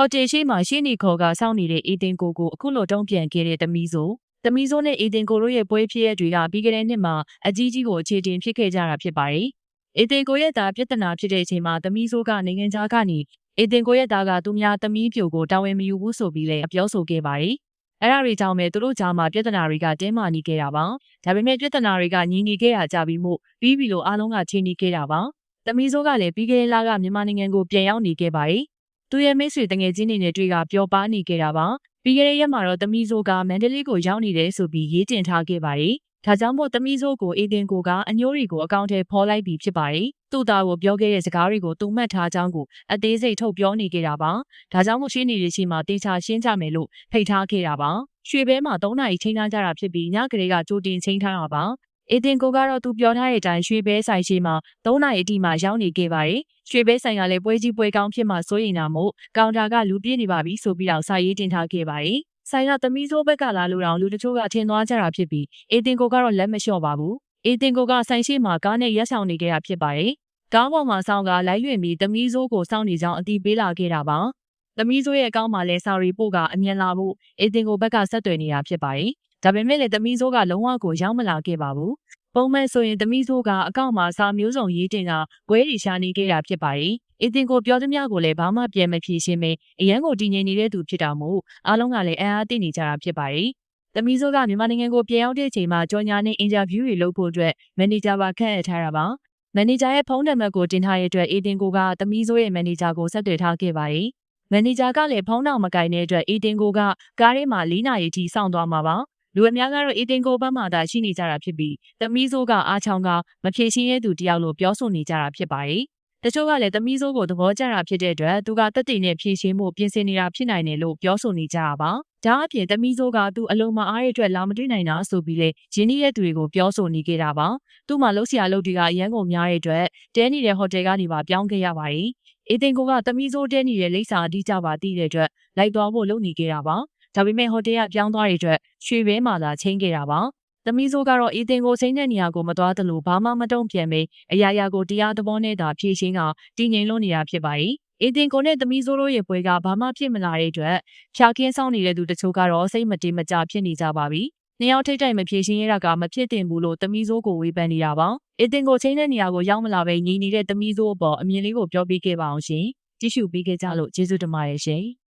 ဟိုတယ်ရှိမှရှင်းနေခေါ်ကစောင့်နေတဲ့အေတင်ကိုကိုအခုလိုတုံ့ပြန်ခဲ့တဲ့သမီးဆိုသမီးဆိုနဲ့အေတင်ကိုတို့ရဲ့ပွဲဖြစ်ရတွေကပြီးခဲ့တဲ့နှစ်မှာအကြီးကြီးကိုအခြေတင်ဖြစ်ခဲ့ကြတာဖြစ်ပါတယ်။အေတင်ကိုရဲ့သားပြဿနာဖြစ်တဲ့အချိန်မှာသမီးဆိုကနိုင်ငံခြားကနေအေတင်ကိုရဲ့သားကသူများသမီးပြိုကိုတာဝန်မယူဘူးဆိုပြီးလည်းပြောဆိုခဲ့ပါတယ်။အဲ့ဒါတွေကြောင့်ပဲသူတို့ကြားမှာပြဿနာတွေကတင်းမာနေခဲ့တာပါ။ဒါပေမဲ့ပြဿနာတွေကညီနေခဲ့ရကြပြီးမို့ပြီးပြီလို့အားလုံးကချိန်နေခဲ့တာပါ။သမီးဆိုးကလည်းပြီးခဲ့တဲ့လကမြန်မာနိုင်ငံကိုပြန်ရောက်နေခဲ့ပါတယ်။ သူရဲ့မိတ်ဆွေတငယ်ချင်းတွေနဲ့တွေ့ကပျော်ပါနေခဲ့တာပါ။ပြီးခဲ့တဲ့ရက်မှာတော့သမီးဆိုးကမန္တလေးကိုရောက်နေတယ်ဆိုပြီးရေးတင်ထားခဲ့ပါတယ်။ဒါကြောင့်မို့သမီးဆိုးကိုအေဒင်ကိုကအညိုးတွေကိုအကောင့်ထဲဖော်လိုက်ပြီးဖြစ်ပါတယ်။သူ့သားကိုပြောခဲ့တဲ့စကားတွေကိုသူမှတ်ထားကြောင်းကိုအသေးစိတ်ထုတ်ပြောနေခဲ့တာပါ။ဒါကြောင့်မို့ရှင်းနေတဲ့ရှိမှတေချာရှင်းကြမယ်လို့ဖိတ်ထားခဲ့တာပါ။ရွှေဘဲမှာ၃နာရီချိန်ထားကြတာဖြစ်ပြီးညကလေးကကြိုတင်ချိန်ထားတာပါ။ အေတင်ကိုကတော့သူပြောထားတဲ့အတိုင်းရွှေဘဲဆိုင်ရှိမှာ၃နာရီအထိမှရောက်နေခဲ့ပါတယ်။ရွှေဘဲဆိုင်ကလည်းပွဲကြီးပွဲကောင်းဖြစ်မှစိုးရိမ်တာမို့ကောင်တာကလူပြည့်နေပါပြီဆိုပြီးတော့စာရေးတင်ထားခဲ့ပါတယ်။ဆိုင်ကသမီးဆိုးဘက်ကလာလို့တော့လူတချို့ကထင်သွားကြတာဖြစ်ပြီးအေတင်ကိုကတော့လက်မလျှော့ပါဘူး။အေတင်ကိုကဆိုင်ရှိမှာကားနဲ့ရက်ဆောင်နေခဲ့တာဖြစ်ပါတယ်။ကားပေါ်မှာဆောင်းကလိုက်ရွင်ပြီးသမီးဆိုးကိုစောင့်နေကြောင်းအတိပေးလာခဲ့တာပါ။သမီးဆိုးရဲ့အကောင့်မှာလဲစာရီပို့ကအမြင်လာဖို့အေတင်ကိုဘက်ကဆက်သွယ်နေတာဖြစ်ပါတယ်။ ဒါပေမဲ့လည်းသမီးဆိုးကလုံးဝကိုရောက်မလာခဲ့ပါဘူး။ပုံမှန်ဆိုရင်သမီးဆိုးကအကောင့်မှာစာမျိုးစုံရေးတင်တာပွဲရီရှာနေခဲ့တာဖြစ်ပါတယ်။အေတင်ကိုပြောသမျှကိုလည်းဘာမှပြန်မဖြေရှင်းပဲအရန်ကိုတည်ငြိမ်နေတဲ့သူဖြစ်တာမို့အားလုံးကလည်းအံ့အားသင့်နေကြတာဖြစ်ပါတယ်။သမီးဆိုးကမြန်မာနိုင်ငံကိုပြန်ရောက်တဲ့အချိန်မှာကြော်ညာနဲ့အင်တာဗျူးတွေလုပ်ဖို့အတွက်မန်နေဂျာပါခန့်အပ်ထားတာပါ။မန်နေဂျာရဲ့ဖုန်းနံပါတ်ကိုတင်ထားရတဲ့အတွက်အေတင်ကိုကသမီးဆိုးရဲ့မန်နေဂျာကိုဆက်သွယ်ထားခဲ့ပါတယ်။မန်နေဂျာကလည်းဖုန်းတော့မကင်တဲ့အတွက်အေတင်ကိုကကားထဲမှာ၄နာရီထိစောင့်သွားမှာပါ။ လူအများကတော့အေတင်ကိုဘက်မှသာရှိနေကြတာဖြစ်ပြီးသမီးဆိုးကအားချောင်းကမဖြေရှင်းရသူတယောက်လိုပြောဆိုနေကြတာဖြစ်ပါတယ်။တချို့ကလည်းသမီးဆိုးကိုသဘောကျတာဖြစ်တဲ့အတွက်သူကတက်တည်နဲ့ဖြေရှင်းဖို့ပြင်ဆင်နေတာဖြစ်နိုင်တယ်လို့ပြောဆိုနေကြတာပါ။ဒါအပြင်သမီးဆိုးကသူအလုံးမအားရတဲ့အတွက်လာမတွေ့နိုင်တာဆိုပြီးလေရင်းနှီးတဲ့သူတွေကိုပြောဆိုနေခဲ့တာပါ။သူ့မှာလှုပ်ရှားလုပ်တွေကအရန်ကုန်များတဲ့အတွက်တဲနေတဲ့ဟိုတယ်ကနေပါပြောင်းခဲ့ရပါတယ်။အေတင်ကိုကသမီးဆိုးတဲနေတဲ့လိပ်စာအတိအကျပါသိတဲ့အတွက်လိုက်သွားဖို့လုပ်နေခဲ့တာပါ။ ဒါပေမဲ့ဟိုတယ်ကပြောင်းသွားတဲ့အတွက်ရွှေဘဲမှာသာချင်းခဲ့တာပါ။သမီးဆိုးကတော့အေတင်ကိုချိန်တဲ့နေရာကိုမသွားသလိုဘာမှမတုံ့ပြန်ပဲအရာရာကိုတရားသဘောနဲ့သာဖြေရှင်းကတည်ငြိမ်လို့နေတာဖြစ်ပါတယ်။အေတင်ကိုနဲ့သမီးဆိုးတို့ရဲ့ပွဲကဘာမှဖြစ်မလာတဲ့အတွက်ဖြာကင်းဆောင်နေတဲ့သူတချို့ကတော့စိတ်မတေမကြဖြစ်နေကြပါပြီ။နှစ်ယောက်ထိတ်တိုက်မဖြေရှင်းရတာကမဖြစ်တင်ဘူးလို့သမီးဆိုးကိုဝေဖန်နေတာပါ။အေတင်ကိုချိန်တဲ့နေရာကိုရောက်မလာပဲညီနေတဲ့သမီးဆိုးအပေါ်အမြင်လေးကိုပြောပြခဲ့ပါအောင်ရှင်။ကြည့်ရှုပေးခဲ့ကြလို့ကျေးဇူးတင်ပါတယ်ရှင်။